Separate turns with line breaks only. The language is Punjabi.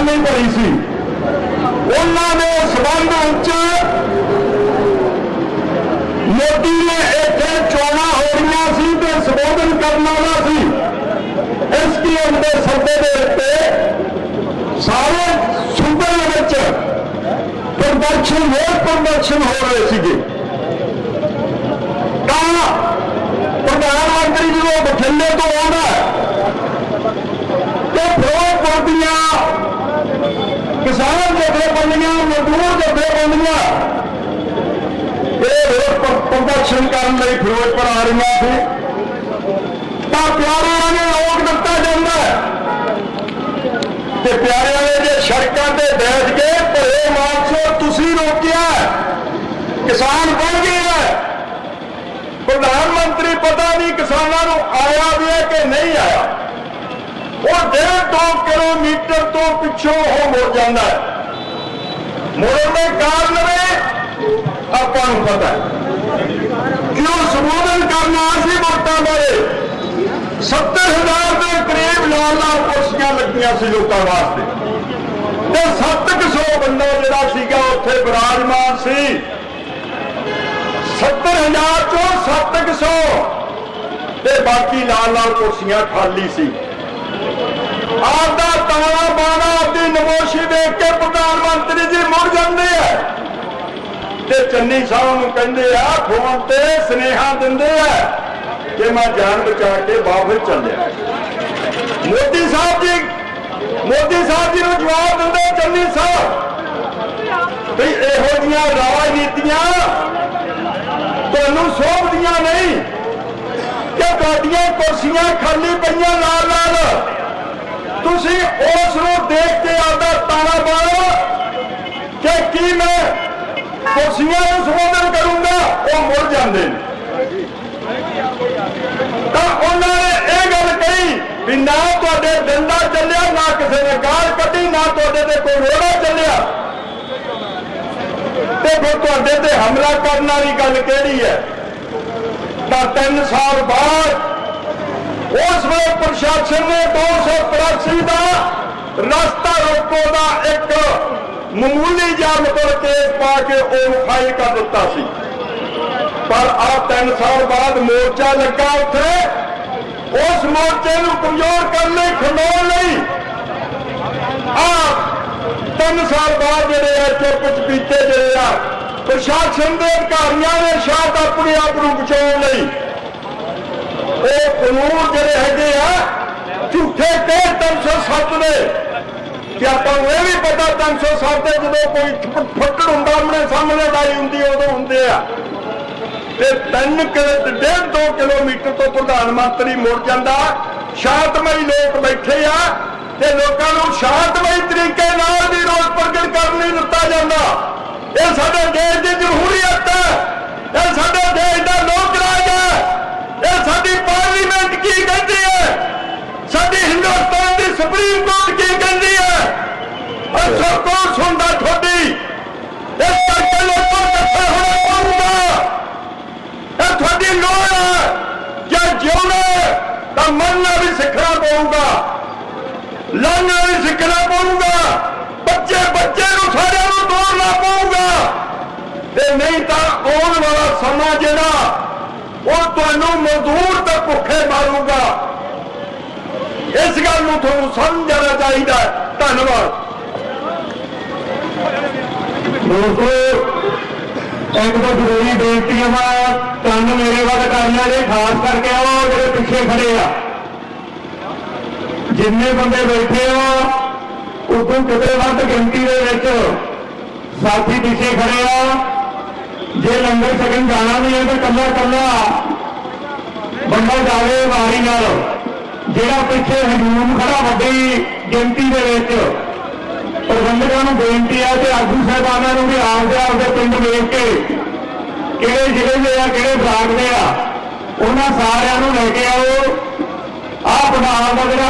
ਖਾਲੀ ਭਰੀ ਸੀ। ਉਹਨਾਂ ਦੇ ਸਬੰਧ ਵਿੱਚ ਮੋਦੀ ਨੇ ਇੱਥੇ ਚੋਣਾਂ ਹੋ ਰਹੀਆਂ ਸੀ ਤੇ ਸੰਬੋਧਨ ਕਰਨ ਵਾਲਾ ਸੀ। ਐਸਪੀਐਮ ਦੇ ਸੱਦੇ ਦੇ ਉੱਤੇ ਸਾਰੇ ਸੂਬੇ ਦੇ ਵਿੱਚ ਪ੍ਰਦਰਸ਼ਨ, ਹੋਰ ਪ੍ਰਦਰਸ਼ਨ ਹੋ ਰਹੇ ਸੀਗੇ। ਤਾਂ ਪ੍ਰਧਾਨ ਮੰਤਰੀ ਜਦੋਂ ਬਠਿੰਡੇ ਤੋਂ ਆਉਂਦਾ ਤੇ ਫਿਰੋਜ਼ਪੁਰ ਦੀਆਂ ਕਿਸਾਨ ਜਥੇਬੰਦੀਆਂ ਮਜ਼ਦੂਰ ਜਥੇਬੰਦੀਆਂ ਇਹ ਰੋਡ ਪ੍ਰਦਰਸ਼ਨ ਕਰਨ ਲਈ ਫਿਰੋਜ਼ਪੁਰ ਆ ਰਹੀਆਂ ਸੀ। ਤਾਂ ਪਿਆਰਿਆਂ ਨੇ ਰੋਕ ਦਿੱਤਾ ਜਾਂਦਾ ਤੇ ਪਿਆਰਿਆਂ ਨੇ ਜੇ ਸੜਕਾਂ ਤੇ ਬੈਠ ਕੇ ਭਰੇ ਮਾਨਸੋ, ਤੁਸੀਂ ਰੋਕਿਆ ਕਿਸਾਨ ਬਣ ਗਏ ਪ੍ਰਧਾਨ ਮੰਤਰੀ ਪਤਾ ਨਹੀਂ ਕਿਸਾਨਾਂ ਨੂੰ ਆਇਆ ਵੀ ਹੈ ਕਿ ਨਹੀਂ ਆਇਆ। ਉਹ ਡੇਢ ਦੋ ਕਿਲੋਮੀਟਰ ਤੋਂ ਪਿੱਛੋਂ ਉਹ ਮੁੜ ਜਾਂਦਾ ਹੈ। ਮੁੜਨ ਦੇ ਕਾਰਨ ਵੀ ਆਪਾਂ ਨੂੰ ਪਤਾ ਹੈ। ਕਿ ਉਹ ਸੰਬੋਧਨ ਕਰਨਾ ਸੀ ਵੋਟਾਂ ਬਾਰੇ? 70000 ਦੇ ਕਰੀਬ ਲਾਲ ਲਾਲ ਕੁਰਸੀਆਂ ਲੱਗੀਆਂ ਸੀ ਲੋਕਾਂ ਵਾਸਤੇ। ਤੇ 700 ਬੰਦਾ ਜਿਹੜਾ ਸੀਗਾ ਉੱਥੇ ਬਿਰਾਜਮਾਨ ਸੀ। 70000 ਚੋਂ 700 ਤੇ ਬਾਕੀ ਲਾਲ ਲਾਲ ਕੁਰਸੀਆਂ ਖਾਲੀ ਸੀ। ਆਪਦਾ ਤਾਣਾ ਬਾਣਾ ਆਪਦੀ ਨਮੋਸ਼ੀ ਦੇਖ ਕੇ ਪ੍ਰਧਾਨ ਮੰਤਰੀ ਜੀ ਮੁੜ ਜਾਂਦੇ ਆ। ਤੇ ਚੰਨੀ ਸਾਹਿਬ ਨੂੰ ਕਹਿੰਦੇ ਆ, ਫੋਨ ਤੇ ਸਨੇਹਾ ਦਿੰਦੇ ਆ ਕਿ ਮੈਂ ਜਾਨ ਬਚਾ ਕੇ ਵਾਪਸ ਚੱਲਿਆ। ਮੋਦੀ ਸਾਹਿਬ ਜੀ, ਮੋਦੀ ਸਾਹਿਬ ਜੀ ਨੂੰ ਜਵਾਬ ਦਿੰਦੇ ਚੰਨੀ ਸਾਹਿਬ ਵੀ ਇਹੋ ਜੀਆਂ ਰਾਜਨੀਤੀਆਂ ਤੁਹਾਨੂੰ ਸੋਭਦੀਆਂ ਨਹੀਂ। ਕਿ ਕੁਰਸੀਆਂ ਖਾਲੀ ਪਈਆਂ ਨਾਲ ਨਾਲ। ਤੁਸੀਂ ਉਸ ਨੂੰ ਦੇਖ ਕੇ ਆਪਦਾ ਤਾਣਾ ਮਾਰੋ ਕਿ ਕੀ ਮੈਂ ਕੁਰਸੀਆਂ ਨੂੰ ਸੰਬੋਧਨ ਕਰੂੰਗਾ, ਉਹ ਮੁੜ ਜਾਂਦੇ ਨੇ। ਤਾਂ ਉਹਨਾਂ ਨੇ ਇਹ ਗੱਲ ਕਹੀ ਵੀ ਨਾ ਤੁਹਾਡੇ ਦੰਦਾ ਚੱਲਿਆ, ਨਾ ਕਿਸੇ ਨੇ ਗਾਲ ਕੱਢੀ, ਨਾ ਤੁਹਾਡੇ ਤੇ ਕੋਈ ਰੋੜਾ ਚੱਲਿਆ। ਤੇ ਫਿਰ ਤੁਹਾਡੇ ਤੇ ਹਮਲਾ ਕਰਨ ਵਾਲੀ ਗੱਲ ਕਿਹੜੀ ਹੈ? ਤਾਂ 3 ਸਾਲ ਬਾਅਦ ਉਸ ਵੇਲੇ ਪ੍ਰਸ਼ਾਸਨ ਨੇ 283 ਦਾ ਰਸਤਾ ਰੋਕੋ ਦਾ ਇੱਕ ਮਾਮੂਲੀ ਜਿਹਾ ਮਤਲਬ ਕੇਸ ਪਾ ਕੇ ਉਹ ਫਾਈਲ ਕਰ ਦਿੱਤਾ ਸੀ। ਪਰ ਆ 3 ਸਾਲ ਬਾਅਦ ਮੋਰਚਾ ਲੱਗਾ ਉੱਥੇ। ਉਸ ਮੋਰਚੇ ਨੂੰ ਕਮਜ਼ੋਰ ਕਰਨ ਲਈ ਖੰਡੋਣ ਲਈ ਆ 3 ਸਾਲ ਬਾਅਦ ਜਿਹੜੇ ਆ, ਚੁੱਪ ਚਪੀਤੇ ਜਿਹੜੇ ਆ ਪ੍ਰਸ਼ਾਸਨ ਦੇ ਅਧਿਕਾਰੀਆਂ ਨੇ ਸ਼ਾਇਦ ਆਪਣੇ ਆਪ ਨੂੰ ਬਚਾਉਣ ਲਈ ਉਹ ਕਾਨੂੰਨ ਜਿਹੜੇ ਹੈਗੇ ਆ, ਝੂਠੇ ਕੇ 307 ਨੇ। ਕਿ ਆਪਾਂ ਨੂੰ ਇਹ ਵੀ ਪਤਾ 307 ਤੇ ਜਦੋਂ ਕੋਈ ਫ- ਫੱਟੜ ਹੁੰਦਾ, ਆਪਣੇ ਸਾਹਮਣੇ ਲਾਈ ਹੁੰਦੀ ਉਦੋਂ ਹੁੰਦੇ ਆ। ਤੇ 3 ਕਿਲੋ ਡੇਢ 2 ਕਿਲੋਮੀਟਰ ਤੋਂ ਪ੍ਰਧਾਨ ਮੰਤਰੀ ਮੁੜ ਜਾਂਦਾ। ਸ਼ਾਂਤਮਈ ਲੋਕ ਬੈਠੇ ਆ, ਤੇ ਲੋਕਾਂ ਨੂੰ ਸ਼ਾਂਤਮਈ ਤਰੀਕੇ ਨਾਲ ਵੀ ਰੋਸ ਪ੍ਰਗਟ ਕਰਨ ਨਹੀਂ ਦਿੱਤਾ ਜਾਂਦਾ। ਇਹ ਸਾਡੇ ਦੇਸ਼ ਦੀ ਜਮਹੂਰੀਅਤ ਹੈ ਇਹ ਸਾਡੇ ਦੇਸ਼ ਦਾ ਲੋਕ ਰਾਜ ਹੈ ਇਹ ਸਾਡੀ ਪਾਰਲੀਮੈਂਟ ਕੀ ਕਹਿੰਦੀ ਹੈ ਸਾਡੀ ਹਿੰਦੁਸਤਾਨ ਦੀ ਸੁਪਰੀਮ ਕੋਰਟ ਕੀ ਕਹਿੰਦੀ ਹੈ? ਅੱਛਾ ਕੌਣ ਸੁਣਦਾ ਤੁਹਾਡੀ। ਇਸ ਕਰਕੇ ਲੋਕਾਂ ਇਕੱਠੇ ਹੋਣਾ ਪਊਗਾ। ਇਹ ਤੁਹਾਡੀ ਲੋੜ ਹੈ। ਜੇ ਜਿਉਣਾ ਤਾਂ ਮਰਨਾ ਵੀ ਸਿੱਖਣਾ ਪਊਗਾ। ਲੜਨਾ ਵੀ ਸਿੱਖਣਾ ਪਊਗਾ। ਬੱਚੇ ਬੱਚੇ ਨੂੰ ਸਾਰਿਆਂ ਨੂੰ ਤੋੜਨਾ ਪਊਗਾ। ਤੇ ਨਹੀਂ ਤਾਂ ਆਉਣ ਵਾਲਾ ਸਮਾਂ ਜਿਹੜਾ, ਉਹ ਤੁਹਾਨੂੰ ਮਜ਼ਦੂਰ ਤੇ ਭੁੱਖੇ ਮਾਰੂਗਾ। ਇਸ ਗੱਲ ਨੂੰ ਤੁਹਾਨੂੰ ਸਮਝ ਸਮਝਣਾ ਚਾਹੀਦਾ ਧੰਨਵਾਦ।
ਦੋਸਤੋ, ਇੱਕ ਤਾਂ ਜ਼ਰੂਰੀ ਬੇਨਤੀ ਆ ਕੰਨ ਮੇਰੇ ਵੱਲ ਕਰਨਾ ਜੇ ਖਾਸ ਕਰਕੇ ਉਹ ਜਿਹੜੇ ਪਿੱਛੇ ਖੜੇ ਆ। ਜਿੰਨੇ ਬੰਦੇ ਬੈਠੇ ਆ, ਉਦੋਂ ਕਿਤੇ ਵੱਧ ਗਿਣਤੀ ਦੇ ਵਿੱਚ ਸਾਥੀ ਪਿੱਛੇ ਖੜੇ ਆ। ਜੇ ਲੰਗਰ ਛਕਣ ਜਾਣਾ ਵੀ ਹੈ ਤਾਂ ਕੱਲਾ ਕੱਲਾ ਬੰਦਾ ਜਾਵੇ ਵਾਰੀ ਨਾਲ। ਜਿਹੜਾ ਪਿੱਛੇ ਹਜੂਮ ਖੜਾ ਵੱਡੀ ਗਿਣਤੀ ਦੇ ਵਿੱਚ, ਪ੍ਰਬੰਧਕਾਂ ਨੂੰ ਬੇਨਤੀ ਹੈ ਤੇ ਆਗੂ ਸਾਹਿਬਾਨਾਂ ਨੂੰ ਵੀ ਆਪਦੇ ਆਪਦੇ ਪਿੰਡ ਵੇਖ ਕੇ ਕਿਹੜੇ ਜ਼ਿਲ੍ਹੇ ਦੇ ਆ, ਕਿਹੜੇ ਬਲਾਕ ਦੇ ਆ, ਉਹਨਾਂ ਸਾਰਿਆਂ ਨੂੰ ਲੈ ਕੇ ਆਓ। ਆਹ ਪੰਜਾਬ ਦਾ ਜਿਹੜਾ